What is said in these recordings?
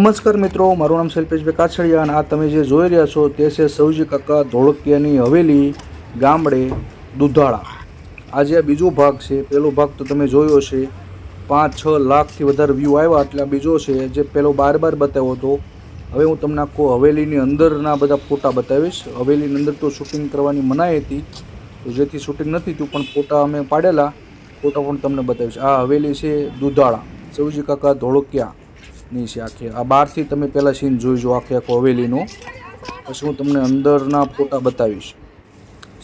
નમસ્કાર મિત્રો, મારું નામ શૈલ્પેશભાઈ કાછડિયા અને આ તમે જે જોઈ રહ્યા છો તે છે સૌજી કાકા ધોળકિયાની હવેલી ગામડે દુધાળા. આજે આ બીજો ભાગ છે પહેલો ભાગ તો તમે જોયો છે, પાંચ છ લાખથી વધારે વ્યૂ આવ્યા, એટલે આ બીજો છે જે પહેલો બાર બાર બતાવ્યો હતો. હવે હું તમને આખો હવેલીની અંદરના બધા ફોટા બતાવીશ. હવેલીની અંદર તો શૂટિંગ કરવાની મનાઈ હતી, તો જેથી શૂટિંગ નથી થયું, પણ ફોટા અમે પાડેલા. ફોટા પણ તમને બતાવીશ. આ હવેલી છે દુધાળા સૌજી કાકા ધોળકિયા. ની છે આખી. આ બહારથી તમે પહેલાં સીન જોઈજો આખી આખો હવેલીનો. પછી હું તમને અંદરના ફોટા બતાવીશ.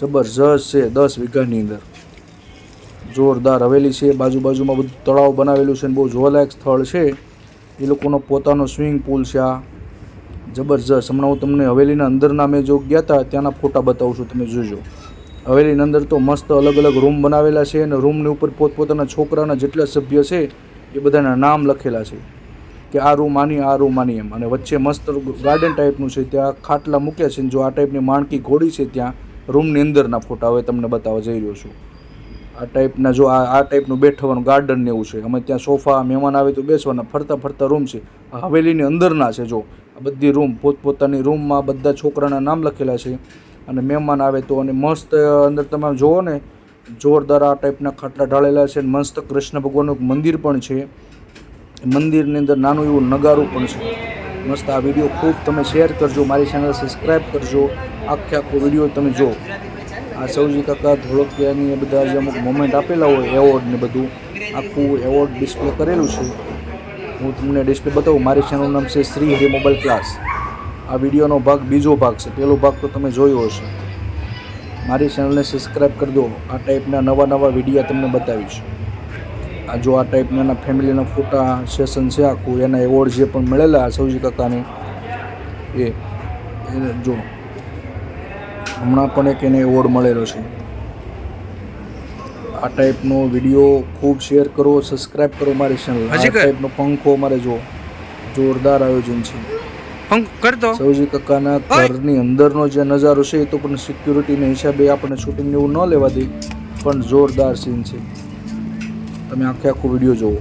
જબરજસ્ત છે દસ વીઘાની અંદર. જોરદાર હવેલી છે. બાજુ બાજુમાં બધું તળાવ બનાવેલું છે અને બહુ જોવાલાયક સ્થળ છે. એ લોકોનો પોતાનો સ્વિમિંગ પુલ છે આ. જબરજસ્ત. હમણાં હું તમને હવેલીના અંદરના મેં જો ગયા હતા ત્યાંના ફોટા બતાવું છું, તમે જોજો. હવેલીની અંદર તો મસ્ત અલગ અલગ રૂમ બનાવેલા છે અને રૂમની ઉપર પોતપોતાના છોકરાના જેટલા સભ્ય છે, એ બધાના નામ લખેલા છે. કે આ રૂમ આની, આ રૂમ આની એમ. અને વચ્ચે મસ્ત ગાર્ડન ટાઈપનું છે, ત્યાં ખાટલા મૂક્યા છે જો આ ટાઈપની માણકી ઘોડી છે ત્યાં રૂમની અંદરના ફોટા હવે તમને બતાવવા જઈ રહ્યો છું. આ ટાઈપના જો આ આ ટાઈપનું બેઠવાનું ગાર્ડન ને એવું છે. અમે ત્યાં સોફા મહેમાન આવે તો બેસવાના, ફરતા ફરતા રૂમ છે. હવેલીની અંદરના છે જો. આ બધી રૂમ પોતપોતાની રૂમમાં બધા છોકરાના નામ લખેલા છે. અને મહેમાન આવે તો અને મસ્ત અંદર તમે જુઓ ને, જોરદાર આ ટાઈપના ખાટલા ઢાળેલા છે મસ્ત કૃષ્ણ ભગવાનનું મંદિર પણ છે. મંદિરની અંદર નાનું એવું નગારું પણ છે. મસ્ત આ વીડિયો ખૂબ તમે શેર કરજો, મારી ચેનલ સબસ્ક્રાઈબ કરજો. આખે આખો વીડિયો તમે જો. આ સૌજી કાકા, ધોળકિયાની બધા જે અમુક મોમેન્ટ આપેલા હોય એવોર્ડ ને બધું, આખું એવોર્ડ ડિસ્પ્લે કરેલું છે. હું તમને ડિસ્પ્લે બતાવું, મારી ચેનલનું નામ છે શ્રી હરિ મોબાઈલ ક્લાસ આ વિડીયોનો ભાગ બીજો ભાગ છે. પહેલો ભાગ તો તમે જોયો હશે. મારી ચેનલને સબસ્ક્રાઈબ કરી દો. આ ટાઈપના નવા નવા વીડિયો તમને બતાવીશ. આ જો આ ટાઈપના એના ફેમિલીના ફોટા સેશન છે આખું એના એવોર્ડ જે પણ મળેલા સૌજી કાકાને એ જો હમણાં પણ એક એને એવોર્ડ મળેલો છે. આ ટાઈપનો વીડિયો ખૂબ શેર કરો સબસ્ક્રાઇબ કરો મારી ચેનલ આ ટાઈપનો પંખો મારે જો જોરદાર આયોજન છે. કરતો સૌજી કાકાના ઘરની અંદરનો જે નજારો છે એ તો પણ સિક્યુરિટીના હિસાબે આપણે શૂટિંગ એવું ન લેવા દે પણ જોરદાર સીન છે. તમે આખે આખો વીડિયો જોવો.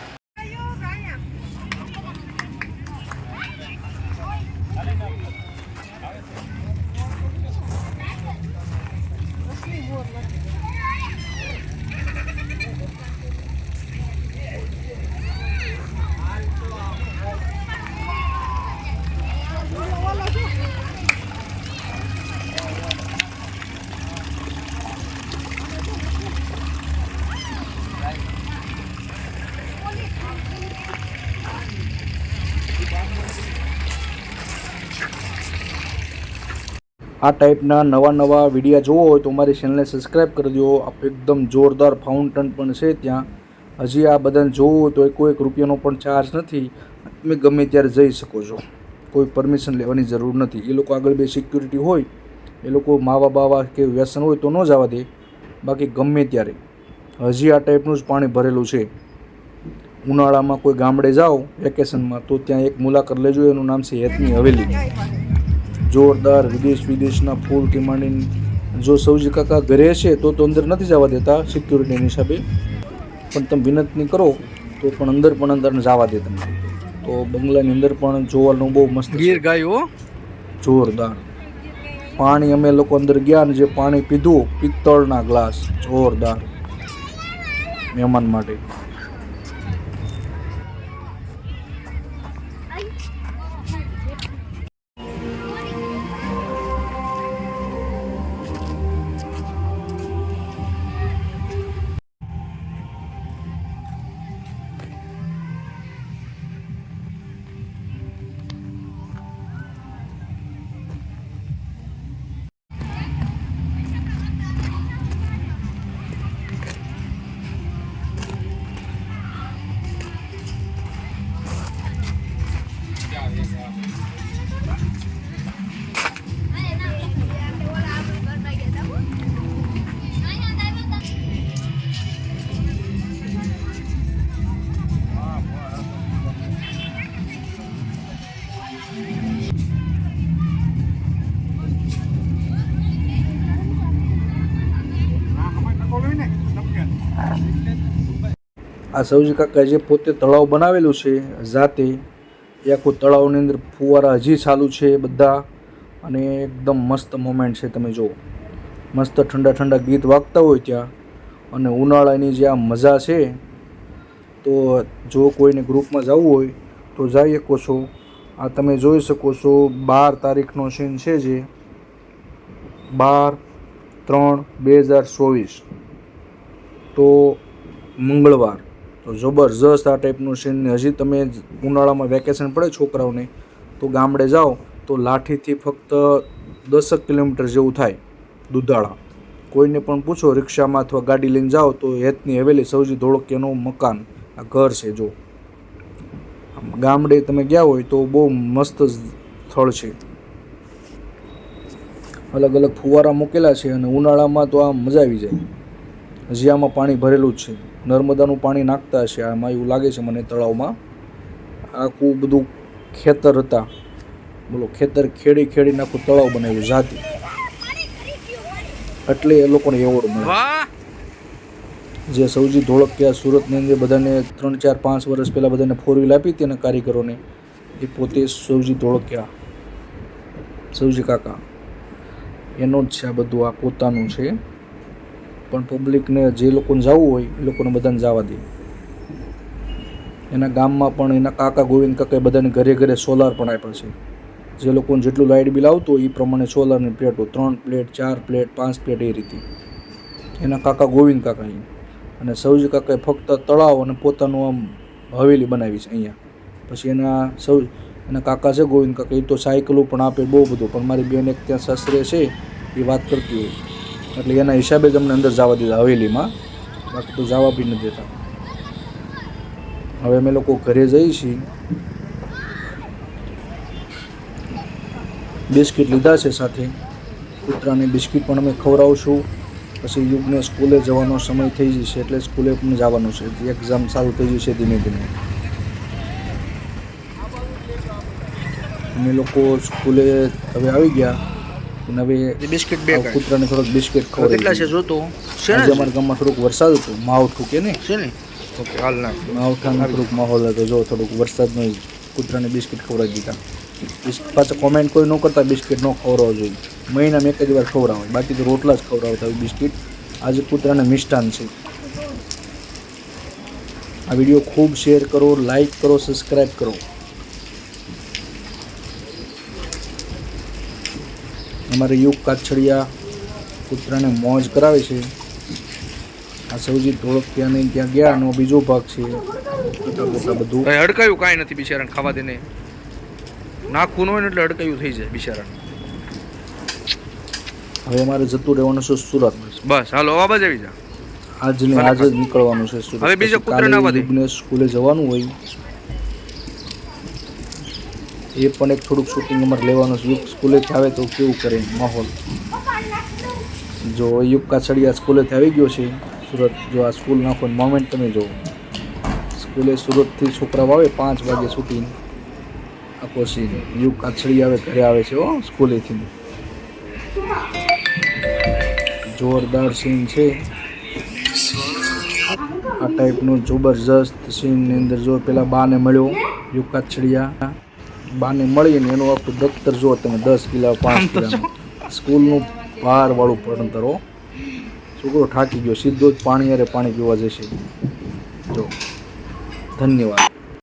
આ ટાઈપના નવા નવા વિડીયા જોવો હોય તો મારી ચેનલને સબસ્ક્રાઈબ કરી દો એકદમ જોરદાર ફાઉન્ટન પણ છે ત્યાં. હજી આ બધાને જોવું હોય તો કોઈ એક રૂપિયાનો પણ ચાર્જ નથી. તમે ગમે ત્યારે જઈ શકો છો. કોઈ પરમિશન લેવાની જરૂર નથી. એ લોકો આગળ બે સિક્યુરિટી હોય, એ લોકો માવા બાવા કે વ્યસન હોય તો ન જવા દે. બાકી ગમે ત્યારે. હજી આ ટાઈપનું જ પાણી ભરેલું છે. ઉનાળામાં કોઈ ગામડે જાઓ વેકેશનમાં તો ત્યાં એક મુલાકાત લેજો. એનું નામ છે હેતની હવેલી. જોરદાર વિદેશ વિદેશના ફૂલ કે માંડીને જો સૌજી કાકા ઘરે છે તો તો અંદર નથી જવા દેતા સિક્યુરિટીની હિસાબે. પણ તમે વિનંતી કરો તો પણ અંદર પણ અંદર જવા દે તમને. તો બંગલાની અંદર પણ જોવાનું બહુ મસ્ત ગીર ગાયો જોરદાર. પાણી અમે લોકો અંદર ગયા ને જે પાણી પીધું પિત્તળના ગ્લાસ. જોરદાર. મહેમાન માટે. આ સૌજી કાકા જે પોતે તળાવ બનાવેલું છે, જાતે એ આખું તળાવની અંદર ફુવારા હજી ચાલુ છે બધા અને એકદમ મસ્ત મોમેન્ટ છે, તમે જુઓ. મસ્ત ઠંડા ઠંડા ગીત વાગતા હોય ત્યાં અને ઉનાળાની જે આ મજા છે, તો જો કોઈને ગ્રુપમાં જવું હોય તો જઈ શકો છો. આ તમે જોઈ શકો છો બાર તારીખનો સીન છે જે બાર ત્રણ બે હજાર ચોવીસ. તો મંગળવાર. તો જબરજસ્ત આ ટાઈપનું સીન હજી તમે ઉનાળામાં વેકેશન પડે છોકરાઓને, તો ગામડે જાઓ, તો લાઠીથી ફક્ત દસક કિલોમીટર જેવું થાય દુધાળા. કોઈને પણ પૂછો રિક્ષામાં અથવા ગાડી લઈને જાઓ, તો હેતની હવેલી સૌજી ધોળકિયાનું મકાન. આ ઘર છે, જો. ગામડે તમે ગયા હોય તો બહુ મસ્ત સ્થળ છે. અલગ અલગ ફુવારા મૂકેલા છે અને ઉનાળામાં તો આમ મજા આવી જાય. હજી આમાં પાણી ભરેલું જ છે. નર્મદાનું પાણી નાખતા હશે. આમાં એવું લાગે છે મને તળાવમાં. આખું બધું ખેતર હતા. બોલો ખેતર ખેડી ખેડીને આખું તળાવ બનાવ્યું જાતિ. એટલે એ લોકોને એવોર્ડ મળ્યો. જે સૌજી ધોળકિયા સુરતની અંદર બધાને ત્રણ ચાર પાંચ વર્ષ પહેલાં બધાને ફોર વ્હીલ આપી હતી એના કારીગરોને. એ પોતે સૌજી ધોળકિયા. સૌજી કાકા. એનો જ છે આ બધું આ પોતાનું છે. પણ પબ્લિકને જે લોકોને જવું હોય, એ લોકોને બધાને જવા દે. એના ગામમાં પણ એના કાકા ગોવિંદ કાકાએ બધાને ઘરે ઘરે સોલાર પણ આપ્યા છે. જે લોકોને જેટલું લાઇટ બિલ આવતું એ પ્રમાણે સોલારની પ્લેટો ત્રણ પ્લેટ ચાર પ્લેટ પાંચ પ્લેટ એ રીતે. એના કાકા ગોવિંદ કાકા અહીં અને સૌજી કાકાએ ફક્ત તળાવ અને પોતાનું આમ હવેલી બનાવી છે અહીંયા. પછી એના સૌ, એના કાકા છે ગોવિંદ કાકા, એ તો સાયકલો પણ આપે બહુ બધું. પણ મારી બેન એક ત્યાં સાસરે છે, એ વાત કરતી હોય. એટલે એના હિસાબે જ અમને અંદર જવા દીધા હવેલીમાં. બાકી તો જવા બી નથી દેતા. હવે અમે લોકો ઘરે જઈએ છીએ. બિસ્કિટ લીધા છે સાથે. કૂતરાને બિસ્કિટ પણ અમે ખવડાવશું. પછી યુગને સ્કૂલે જવાનો સમય થઈ જશે એટલે સ્કૂલે પણ જવાનું છે. એક્ઝામ ચાલુ થઈ જશે ધીમે ધીમે. અમે લોકો સ્કૂલે હવે આવી ગયા. અને હવે બિસ્કિટ બે કૂતરાને થોડોક બિસ્કિટ કેટલા છે ખવડાવી જોતો? છે? આજે અમારા ગામમાં થોડુંક વરસાદ હતો. માવઠું કે ને છે ને ઓકે હાલ માવઠાનો થોડુંક માહોલ હતો. જો થોડુંક વરસાદનો કૂતરાને બિસ્કિટ ખવડાવી દીધા. પાછા કોમેન્ટ કોઈ ન કરતા બિસ્કિટ ન ખવડાવવા જોઈએ. મહિનામાં એક જ વાર ખવડાવે બાકી તો રોટલા જ ખવડાવતા હોય બિસ્કિટ. આજે કૂતરાને મિષ્ટાન છે. આ વીડિયો ખૂબ શેર કરો લાઈક કરો સબસ્ક્રાઈબ કરો. અમારે યુગ કાછડિયા કૂતરાને મોજ કરાવે છે. આ સૌજી ધોળકિયાને ત્યાં ગયા એનો બીજો ભાગ છે. બધું. કઈ હડકાયું કાંઈ નથી બિચારાને ખાવા દેને. નાખવું ન હોય ને એટલે અડકાયું થઈ જાય બિચારાને. હવે અમારે જતું રહેવાનું છે સુરત. બસ હાલો અવાજ આવી જા. આજ ને આજે જ નીકળવાનું છે સુરત. હવે બીજા દે. યુગને સ્કૂલે જવાનું હોય. એ પણ એક થોડુંક શૂટિંગ અમારે લેવાનું છે. યુગ સ્કૂલેથી આવે તો કેવું કરે માહોલ? જો યુગ કાછડિયા સ્કૂલેથી આવી ગયો છે. સુરત જો આ સ્કૂલ નાખો મોમેન્ટ તમે જુઓ. સ્કૂલે સુરતથી છોકરાઓ આવે પાંચ વાગે શૂટિંગ આખો સીન યુગ કાછડી આવે, ઘરે આવે છે હો સ્કૂલેથી. જોરદાર સીન છે. આ ટાઈપનું જબરજસ્ત સીનની અંદર જો પેલા બાને મળ્યો યુગ કાછડિયા. બાને મળીને એનું આખું દફતર જો તમે દસ કિલા પાંચ કિલા સ્કૂલનું બહારવાળું ભણતર હો. છોકરો થાકી ગયો સીધો જ પાણી અરે પાણી પીવા જશે. જો. ધન્યવાદ.